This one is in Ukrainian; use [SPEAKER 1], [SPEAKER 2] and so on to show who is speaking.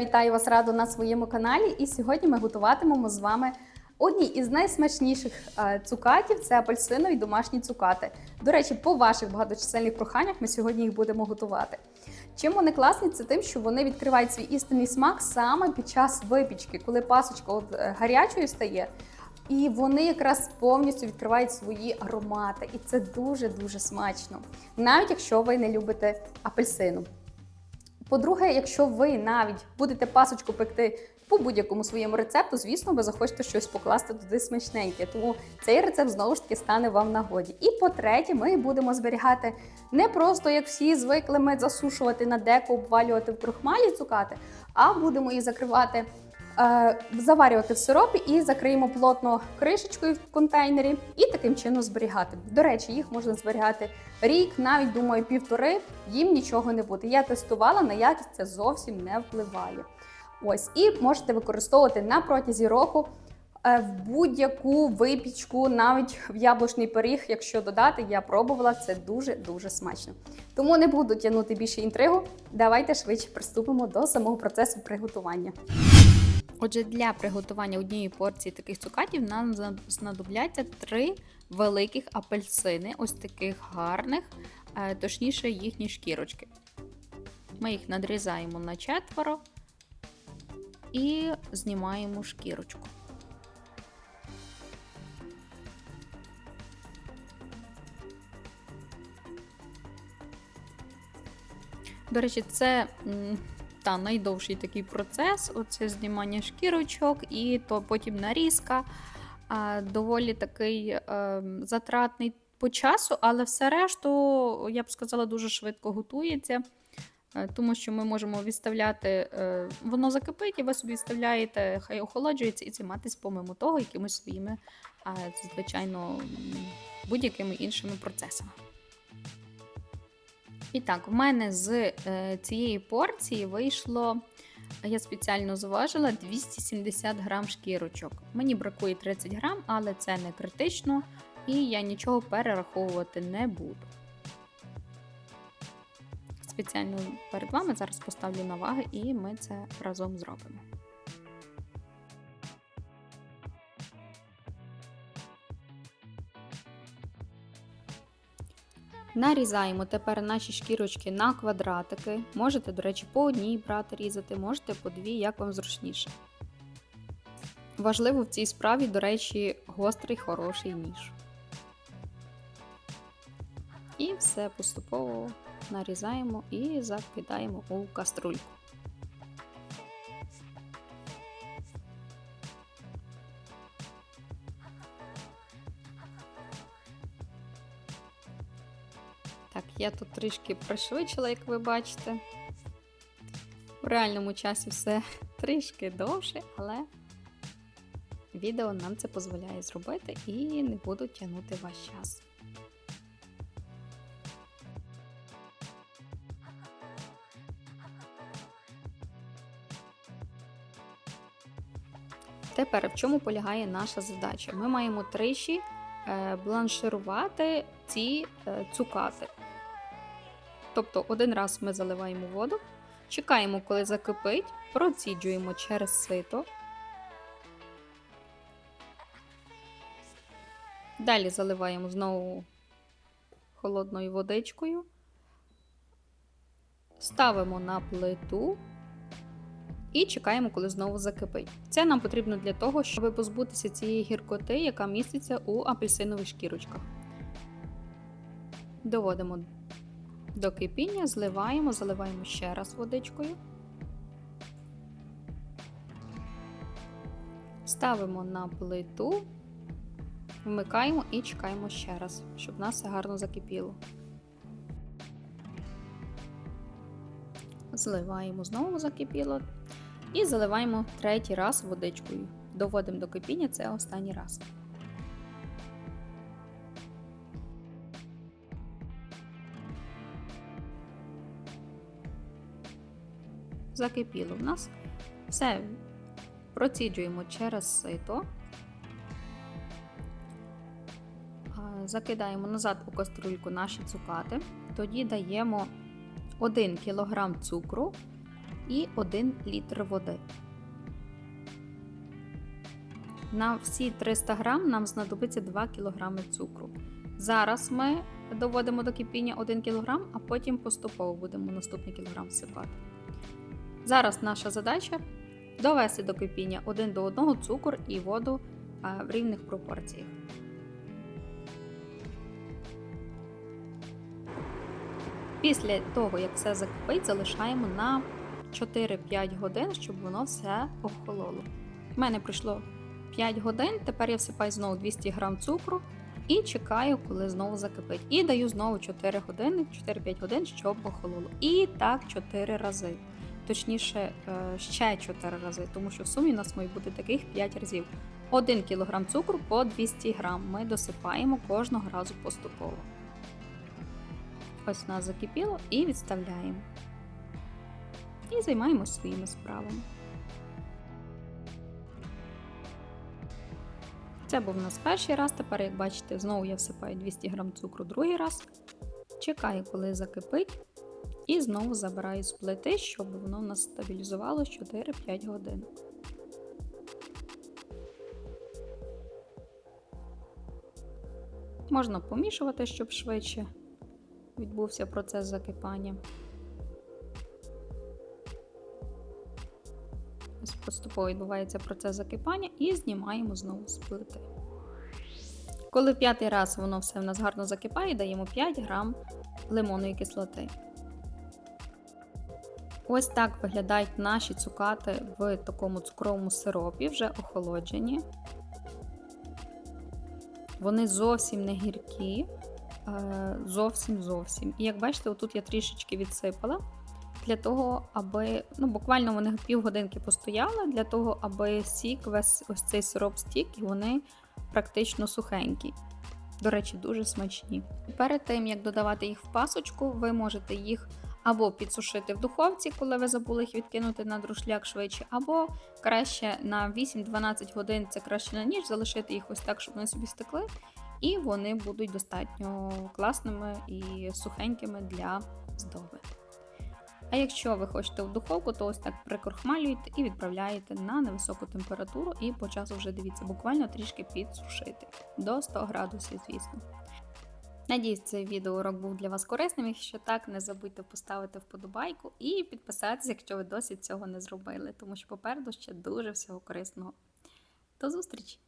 [SPEAKER 1] вітаю вас радо на своєму каналі. І сьогодні ми готуватимемо з вами одні із найсмачніших е, цукатів це апельсинові домашні цукати. До речі, по ваших багаточисельних проханнях ми сьогодні їх будемо готувати. Чим вони класні, це тим, що вони відкривають свій істинний смак саме під час випічки, коли пасочка от, е, гарячою стає. І вони якраз повністю відкривають свої аромати, і це дуже дуже смачно, навіть якщо ви не любите апельсину. По-друге, якщо ви навіть будете пасочку пекти по будь-якому своєму рецепту, звісно, ви захочете щось покласти туди смачненьке. Тому цей рецепт знову ж таки стане вам нагоді. І по-третє, ми будемо зберігати не просто як всі звикли ми засушувати на деко, обвалювати в крохмалі цукати, а будемо її закривати. Е, Заварювати в сиропі і закриємо плотно кришечкою в контейнері і таким чином зберігати. До речі, їх можна зберігати рік, навіть думаю, півтори. Їм нічого не буде. Я тестувала на якість це зовсім не впливає. Ось і можете використовувати на протязі року е, в будь-яку випічку, навіть в яблучний пиріг, якщо додати, я пробувала це дуже дуже смачно. Тому не буду тягнути більше інтригу. Давайте швидше приступимо до самого процесу приготування. Отже, для приготування однієї порції таких цукатів нам знадобляться три великих апельсини, ось таких гарних, е, точніше їхні шкірочки. Ми їх надрізаємо на четверо і знімаємо шкірочку. До речі, це та найдовший такий процес оце знімання шкірочок, і то потім нарізка. Доволі такий е, затратний по часу, але все решту, я б сказала, дуже швидко готується. Е, Тому що ми можемо відставляти, е, воно закипить, і ви собі відставляєте, хай охолоджується, і займатися помимо того якимись своїми, звичайно, будь-якими іншими процесами. І так, в мене з е, цієї порції вийшло, я спеціально зважила 270 грам шкірочок. Мені бракує 30 грам, але це не критично, і я нічого перераховувати не буду. Спеціально перед вами зараз поставлю на ваги, і ми це разом зробимо. Нарізаємо тепер наші шкірочки на квадратики. Можете, до речі, по одній брати різати, можете по дві, як вам зручніше. Важливо в цій справі, до речі, гострий хороший ніж. І все поступово нарізаємо і закидаємо у каструльку. Так, я тут трішки пришвидшила, як ви бачите. В реальному часі все трішки довше, але відео нам це дозволяє зробити і не буду тягнути ваш час. Тепер в чому полягає наша задача? Ми маємо тричі е, бланширувати ці е, цукати. Тобто один раз ми заливаємо воду, чекаємо, коли закипить, проціджуємо через сито. Далі заливаємо знову холодною водичкою, ставимо на плиту і чекаємо, коли знову закипить. Це нам потрібно для того, щоб позбутися цієї гіркоти, яка міститься у апельсинових шкірочках. Доводимо до кипіння, зливаємо, заливаємо ще раз водичкою. Ставимо на плиту, вмикаємо і чекаємо ще раз, щоб в нас все гарно закипіло. Зливаємо знову закипіло. І заливаємо третій раз водичкою. Доводимо до кипіння це останній раз. Закипіло в нас. Все проціджуємо через сито. Закидаємо назад у каструльку наші цукати. Тоді даємо 1 кг цукру і 1 літр води. На всі 300 грам нам знадобиться 2 кг цукру. Зараз ми доводимо до кипіння 1 кг, а потім поступово будемо наступний кілограм всипати. Зараз наша задача довести до кипіння один до одного цукор і воду в рівних пропорціях. Після того, як все закипить, залишаємо на 4-5 годин, щоб воно все охололо. У мене пройшло 5 годин, тепер я всипаю знову 200 г цукру і чекаю, коли знову закипить. І даю знову 4 години, 4-5 годин, щоб охололо. І так 4 рази. Точніше, е, ще 4 рази, тому що в сумі у нас має бути таких 5 разів. 1 кг цукру по 200 г ми досипаємо кожного разу поступово. Ось у нас закипіло і відставляємо. І займаємось своїми справами. Це був у нас перший раз. Тепер, як бачите, знову я всипаю 200 г цукру другий раз. Чекаю, коли закипить. І знову забираю з плити, щоб воно у нас стабілізувало 4-5 годин. Можна помішувати, щоб швидше відбувся процес закипання. Ось Поступово відбувається процес закипання і знімаємо знову з плити. Коли п'ятий раз воно все в нас гарно закипає, даємо 5 грам лимонної кислоти. Ось так виглядають наші цукати в такому цукровому сиропі, вже охолоджені. Вони зовсім не гіркі, е, зовсім зовсім. І як бачите, отут я трішечки відсипала для того, аби ну, буквально вони півгодинки постояли, для того, аби сік, весь ось цей сироп стік, і вони практично сухенькі. До речі, дуже смачні. Перед тим, як додавати їх в пасочку, ви можете їх або підсушити в духовці, коли ви забули їх відкинути на друшляк швидше, або краще на 8-12 годин це краще на ніч, залишити їх ось так, щоб вони собі стекли, і вони будуть достатньо класними і сухенькими для здоби. А якщо ви хочете в духовку, то ось так прикорхмалюєте і відправляєте на невисоку температуру, і по часу вже дивіться, буквально трішки підсушити до 100 градусів, звісно. Надіюсь, цей відеоурок був для вас корисним. Якщо так, не забудьте поставити вподобайку і підписатися, якщо ви досі цього не зробили, тому що попереду ще дуже всього корисного. До зустрічі!